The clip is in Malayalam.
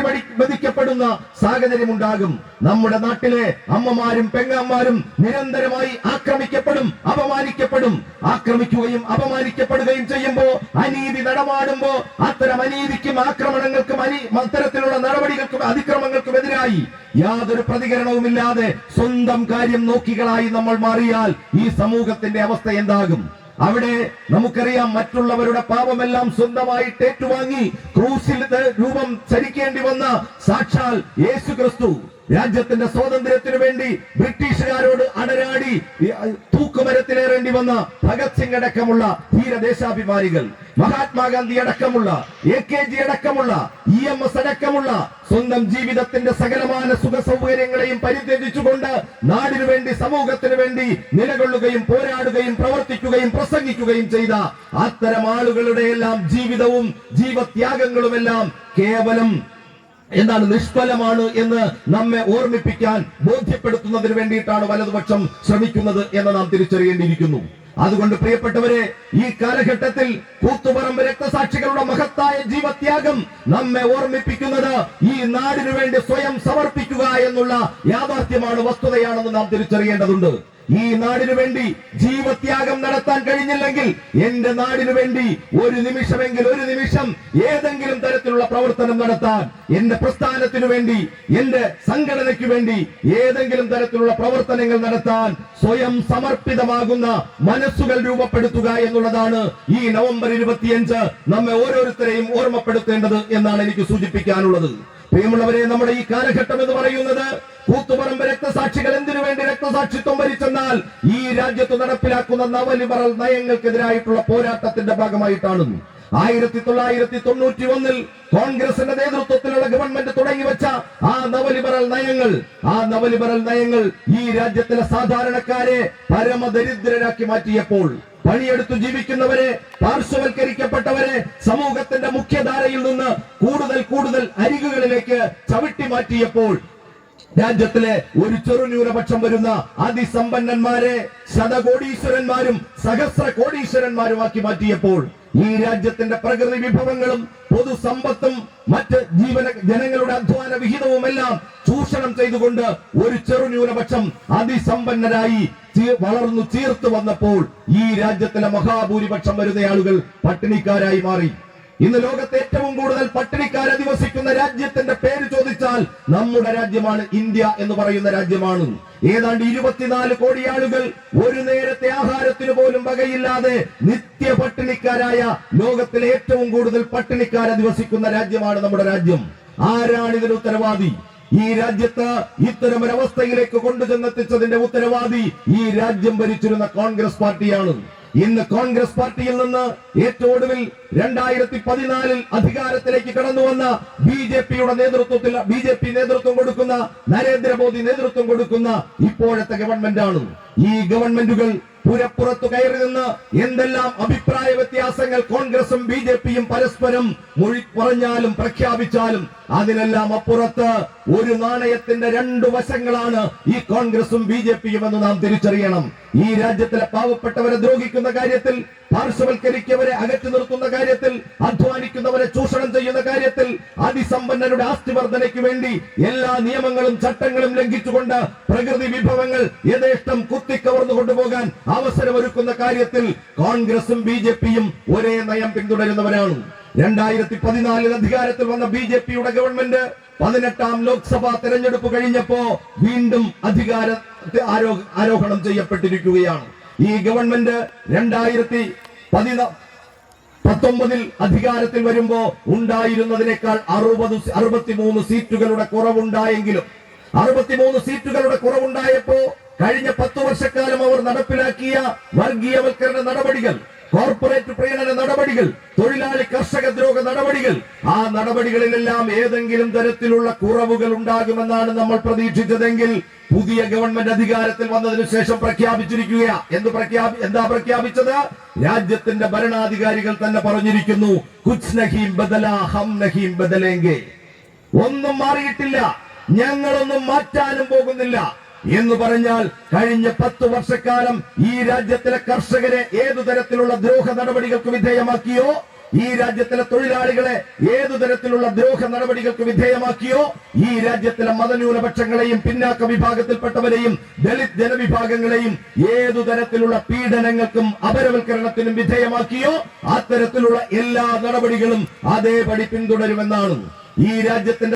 വധിക്കപ്പെടുന്ന സാഹചര്യം ഉണ്ടാകും നമ്മുടെ നാട്ടിലെ അമ്മമാരും പെങ്ങന്മാരും നിരന്തരമായി ആക്രമിക്കപ്പെടും അപമാനിക്കപ്പെടും. ആക്രമിക്കുകയും അപമാനിക്കപ്പെടുകയും ചെയ്യുമ്പോ അനീതി നടമാടുമ്പോ അത്തരം അനീതിക്കും ആക്രമണങ്ങൾക്കും അനി അത്തരത്തിലുള്ള നടപടികൾക്കും അതിക്രമങ്ങൾക്കും എതിരായി യാതൊരു പ്രതികരണവുമില്ലാതെ സ്വന്തം കാര്യം നോക്കികളായി നമ്മൾ മാറിയാൽ ഈ സമൂഹത്തിന്റെ അവസ്ഥ എന്താകും? അവിടെ നമുക്കറിയാം മറ്റുള്ളവരുടെ പാപമെല്ലാം സ്വന്തമായിട്ട് ഏറ്റുവാങ്ങി ക്രൂസിൽ രൂപം ചരിക്കേണ്ടി വന്ന സാക്ഷാൽ യേശു ക്രിസ്തു. രാജ്യത്തിന്റെ സ്വാതന്ത്ര്യത്തിനു വേണ്ടി ബ്രിട്ടീഷുകാരോട് അടരാടി തൂക്കുമരത്തിലേറേണ്ടി വന്ന ഭഗത് സിംഗ് അടക്കമുള്ള ധീരദേശാഭിമാനികൾ. മഹാത്മാഗാന്ധി അടക്കമുള്ള എ കെ ജി അടക്കമുള്ള ഇ എം എസ് അടക്കമുള്ള സ്വന്തം ജീവിതത്തിന്റെ സകലമായ സുഖ സൗകര്യങ്ങളെയും പരിത്യജിച്ചുകൊണ്ട് നാടിനു വേണ്ടി സമൂഹത്തിനു വേണ്ടി നിലകൊള്ളുകയും പോരാടുകയും പ്രവർത്തിക്കുകയും പ്രസംഗിക്കുകയും ചെയ്ത അത്തരം ആളുകളുടെ എല്ലാം ജീവിതവും ജീവത്യാഗങ്ങളുമെല്ലാം കേവലം എന്താണ് നിഷ്ഫലമാണ് എന്ന് നമ്മെ ഓർമ്മിപ്പിക്കാൻ ബോധ്യപ്പെടുത്തുന്നതിന് വേണ്ടിയിട്ടാണ് വലതുപക്ഷം ശ്രമിക്കുന്നത് എന്ന് നാം തിരിച്ചറിയേണ്ടിയിരിക്കുന്നു. അതുകൊണ്ട് പ്രിയപ്പെട്ടവരെ ഈ കാലഘട്ടത്തിൽ കൂത്തുപറമ്പ് രക്തസാക്ഷികളുടെ മഹത്തായ ജീവത്യാഗം നമ്മെ ഓർമ്മിപ്പിക്കുന്നത് ഈ നാടിനു വേണ്ടി സ്വയം സമർപ്പിക്കുക എന്നുള്ള യാഥാർത്ഥ്യമാണ് വസ്തുതയാണെന്ന് നാം തിരിച്ചറിയേണ്ടതുണ്ട്. ഈ നാടിനു വേണ്ടി ജീവത്യാഗം നടത്താൻ കഴിഞ്ഞില്ലെങ്കിൽ എന്റെ നാടിനു വേണ്ടി ഒരു നിമിഷമെങ്കിൽ ഒരു നിമിഷം ഏതെങ്കിലും തരത്തിലുള്ള പ്രവർത്തനം നടത്താൻ എന്റെ പ്രസ്ഥാനത്തിനു വേണ്ടി എന്റെ സംഘടനയ്ക്ക് വേണ്ടി ഏതെങ്കിലും തരത്തിലുള്ള പ്രവർത്തനങ്ങൾ നടത്താൻ സ്വയം സമർപ്പിതമാകുന്ന മനസ്സുകൾ രൂപപ്പെടുത്തുക എന്നുള്ളതാണ് ഈ നവംബർ ഇരുപത്തിയഞ്ച് നമ്മെ ഓരോരുത്തരെയും ഓർമ്മപ്പെടുത്തേണ്ടത് എന്നാണ് എനിക്ക് സൂചിപ്പിക്കാനുള്ളത്. പ്രിയമുള്ളവരെ നമ്മുടെ ഈ കാലഘട്ടം എന്ന് പറയുന്നത് കൂത്തുപറമ്പ് രക്തസാക്ഷികൾ എന്തിനു വേണ്ടി രക്തസാക്ഷിത്വം വരിച്ചെന്നാൽ ഈ രാജ്യത്ത് നടപ്പിലാക്കുന്ന നവലിബറൽ നയങ്ങൾക്കെതിരായിട്ടുള്ള പോരാട്ടത്തിന്റെ ഭാഗമായിട്ടാണ്. ആയിരത്തി തൊള്ളായിരത്തി തൊണ്ണൂറ്റി ഒന്നിൽ കോൺഗ്രസിന്റെ നേതൃത്വത്തിലുള്ള ഗവൺമെന്റ് തുടങ്ങി വെച്ച ആ നവലിബറൽ നയങ്ങൾ ആ നവലിബറൽ നയങ്ങൾ ഈ രാജ്യത്തിലെ സാധാരണക്കാരെ പരമദരിദ്രരാക്കി മാറ്റിയപ്പോൾ പണിയെടുത്തു ജീവിക്കുന്നവരെ പാർശ്വവൽക്കരിക്കപ്പെട്ടവരെ സമൂഹത്തിന്റെ മുഖ്യധാരയിൽ നിന്ന് കൂടുതൽ കൂടുതൽ അരികുകളിലേക്ക് ചവിട്ടി മാറ്റിയപ്പോൾ രാജ്യത്തിലെ ഒരു ചെറുന്യൂനപക്ഷം വരുന്ന അതിസമ്പന്നന്മാരെ ശതകോടീശ്വരന്മാരും സഹസ്ര കോടീശ്വരന്മാരുമാക്കി മാറ്റിയപ്പോൾ ഈ രാജ്യത്തിന്റെ പ്രകൃതി വിഭവങ്ങളും പൊതുസമ്പത്തും മറ്റ് ജീവന ജനങ്ങളുടെ അധ്വാന വിഹിതവും എല്ലാം ചൂഷണം ചെയ്തുകൊണ്ട് ഒരു ചെറു ന്യൂനപക്ഷം അതിസമ്പന്നരായി വളർന്നു ചീർത്തു വന്നപ്പോൾ ഈ രാജ്യത്തിലെ മഹാഭൂരിപക്ഷം വരുന്ന ആളുകൾ പട്ടിണിക്കാരായി മാറി. ഇന്ന് ലോകത്തെ ഏറ്റവും കൂടുതൽ പട്ടിണിക്കാർ അധിവസിക്കുന്ന രാജ്യത്തിന്റെ പേര് ചോദിച്ചാൽ നമ്മുടെ രാജ്യമാണ് ഇന്ത്യ എന്ന് പറയുന്ന രാജ്യമാണ്. ഏതാണ്ട് ഇരുപത്തിനാല് കോടി ആളുകൾ ഒരു നേരത്തെ ആഹാരത്തിന് പോലും വകയില്ലാതെ നിത്യ പട്ടിണിക്കാരായ ലോകത്തിലെ ഏറ്റവും കൂടുതൽ പട്ടിണിക്കാർ അധിവസിക്കുന്ന രാജ്യമാണ് നമ്മുടെ രാജ്യം. ആരാണ് ഇതിന് ഉത്തരവാദി? ഈ രാജ്യത്ത് ഇത്തരം ഒരവസ്ഥയിലേക്ക് അവസ്ഥയിലേക്ക് കൊണ്ടുചെന്നെത്തിച്ചതിന്റെ ഉത്തരവാദി ഈ രാജ്യം ഭരിച്ചിരുന്ന കോൺഗ്രസ് പാർട്ടിയാണ്. ഇന്ന് കോൺഗ്രസ് പാർട്ടിയിൽ നിന്ന് ഏറ്റവും ഒടുവിൽ രണ്ടായിരത്തി പതിനാലിൽ അധികാരത്തിലേക്ക് കടന്നു വന്ന ബി ജെ പിയുടെ നേതൃത്വത്തിൽ ബി ജെ പി നേതൃത്വം കൊടുക്കുന്ന നരേന്ദ്രമോദി നേതൃത്വം കൊടുക്കുന്ന ഇപ്പോഴത്തെ ഗവൺമെന്റ് ആണ് ഈ ഗവൺമെന്റുകൾ പുരപ്പുറത്തു കയറി നിന്ന് എന്തെല്ലാം അഭിപ്രായ വ്യത്യാസങ്ങൾ കോൺഗ്രസും ബി ജെ പിയും പരസ്പരം മൊഴി പറഞ്ഞാലും പ്രഖ്യാപിച്ചാലും അതിനെല്ലാം അപ്പുറത്ത് ഒരു നാണയത്തിന്റെ രണ്ടു വശങ്ങളാണ് ഈ കോൺഗ്രസും ബി ജെ പിയും എന്ന് നാം തിരിച്ചറിയണം. ഈ രാജ്യത്തിലെ പാവപ്പെട്ടവരെ ദ്രോഹിക്കുന്ന കാര്യത്തിൽ പാർശ്വവൽക്കരിക്കവരെ അകറ്റി നിർത്തുന്ന കാര്യത്തിൽ അധ്വാനിക്കുന്നവരെ ചൂഷണം ചെയ്യുന്ന കാര്യത്തിൽ അതിസമ്പന്നരുടെ ആസ്തി വർധനയ്ക്ക് വേണ്ടി എല്ലാ നിയമങ്ങളും ചട്ടങ്ങളും ലംഘിച്ചുകൊണ്ട് പ്രകൃതി വിഭവങ്ങൾ യഥേഷ്ടം കുത്തിക്കവർന്നു കൊണ്ടുപോകാൻ അവസരമൊരുക്കുന്ന കാര്യത്തിൽ കോൺഗ്രസും ബി ജെ പിയും ഒരേ നയം പിന്തുടരുന്നവരാണ്. രണ്ടായിരത്തി പതിനാലിൽ അധികാരത്തിൽ വന്ന ബി ജെ പിയുടെ ഗവൺമെന്റ് പതിനെട്ടാം ലോക്സഭാ തെരഞ്ഞെടുപ്പ് കഴിഞ്ഞപ്പോ വീണ്ടും അധികാര ആരോ ആരോഹണം ചെയ്യപ്പെട്ടിരിക്കുകയാണ്. ഈ ഗവൺമെന്റ് രണ്ടായിരത്തി പതിനാ പത്തൊമ്പതിൽ അധികാരത്തിൽ വരുമ്പോ ഉണ്ടായിരുന്നതിനേക്കാൾ അറുപത് അറുപത്തിമൂന്ന് സീറ്റുകളുടെ കുറവുണ്ടായെങ്കിലും അറുപത്തിമൂന്ന് സീറ്റുകളുടെ കുറവുണ്ടായപ്പോ കഴിഞ്ഞ പത്തു വർഷക്കാലം അവർ നടപ്പിലാക്കിയ വർഗീയവൽക്കരണ നടപടികൾ കോർപ്പറേറ്റ് പ്രീണന നടപടികൾ തൊഴിലാളി കർഷക ദ്രോഹ നടപടികൾ ആ നടപടികളിലെല്ലാം ഏതെങ്കിലും തരത്തിലുള്ള കുറവുകൾ ഉണ്ടാകുമെന്നാണ് നമ്മൾ പ്രതീക്ഷിച്ചതെങ്കിൽ പുതിയ ഗവൺമെന്റ് അധികാരത്തിൽ വന്നതിനു ശേഷം പ്രഖ്യാപിച്ചിരിക്കുക. എന്ത് പ്രഖ്യാപി എന്താ പ്രഖ്യാപിച്ചത്? രാജ്യത്തിന്റെ ഭരണാധികാരികൾ തന്നെ പറഞ്ഞിരിക്കുന്നു കുച്ച് നഹീം ബദല ഹം നഹീം ഒന്നും മാറിയിട്ടില്ല. ഞങ്ങളൊന്നും മാറ്റാനും പോകുന്നില്ല. എന്ന് പറഞ്ഞാൽ കഴിഞ്ഞ പത്ത് വർഷക്കാലം ഈ രാജ്യത്തിലെ കർഷകരെ ഏതു തരത്തിലുള്ള ദ്രോഹ നടപടികൾക്ക് വിധേയമാക്കിയോ? ഈ രാജ്യത്തിലെ തൊഴിലാളികളെ ഏതു തരത്തിലുള്ള ദ്രോഹ നടപടികൾക്ക് വിധേയമാക്കിയോ? ഈ രാജ്യത്തിലെ മതന്യൂനപക്ഷങ്ങളെയും പിന്നാക്ക വിഭാഗത്തിൽപ്പെട്ടവരെയും ദളിത് ജനവിഭാഗങ്ങളെയും ഏതു തരത്തിലുള്ള പീഡനങ്ങൾക്കും അപരവൽക്കരണത്തിനും വിധേയമാക്കിയോ? അത്തരത്തിലുള്ള എല്ലാ നടപടികളും അതേപടി പിന്തുടരുമെന്നാണ്. ഈ രാജ്യത്തിന്റെ